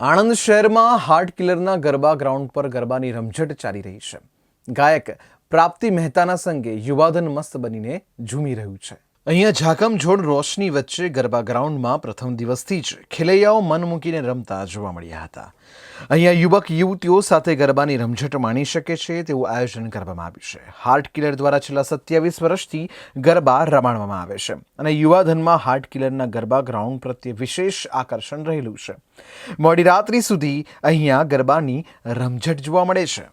આણંદ શહેરમાં હાર્ટ કિલરના ગરબા ગ્રાઉન્ડ પર ગરબાની રમઝટ ચાલી રહી છે. ગાયક પ્રાપ્તિ મહેતાના સંગે યુવાધન મસ્ત બનીને ઝૂમી રહ્યું છે. અહીંયા ઝાકમઝોડ રોશની વચ્ચે ગરબા ગ્રાઉન્ડમાં પ્રથમ દિવસથી જ ખેલૈયાઓ મન મૂકીને રમતા જોવા મળ્યા હતા. અહીંયા યુવક યુવતીઓ સાથે ગરબાની રમઝટ માણી શકે છે તેવું આયોજન કરવામાં આવ્યું છે. હાર્ટ કિલર દ્વારા છેલ્લા સત્યાવીસ વર્ષથી ગરબા રમાડવામાં આવે છે અને યુવાધનમાં હાર્ટ કિલરના ગરબા ગ્રાઉન્ડ પ્રત્યે વિશેષ આકર્ષણ રહેલું છે. મોડી રાત્રિ સુધી અહીંયા ગરબાની રમઝટ જોવા મળે છે.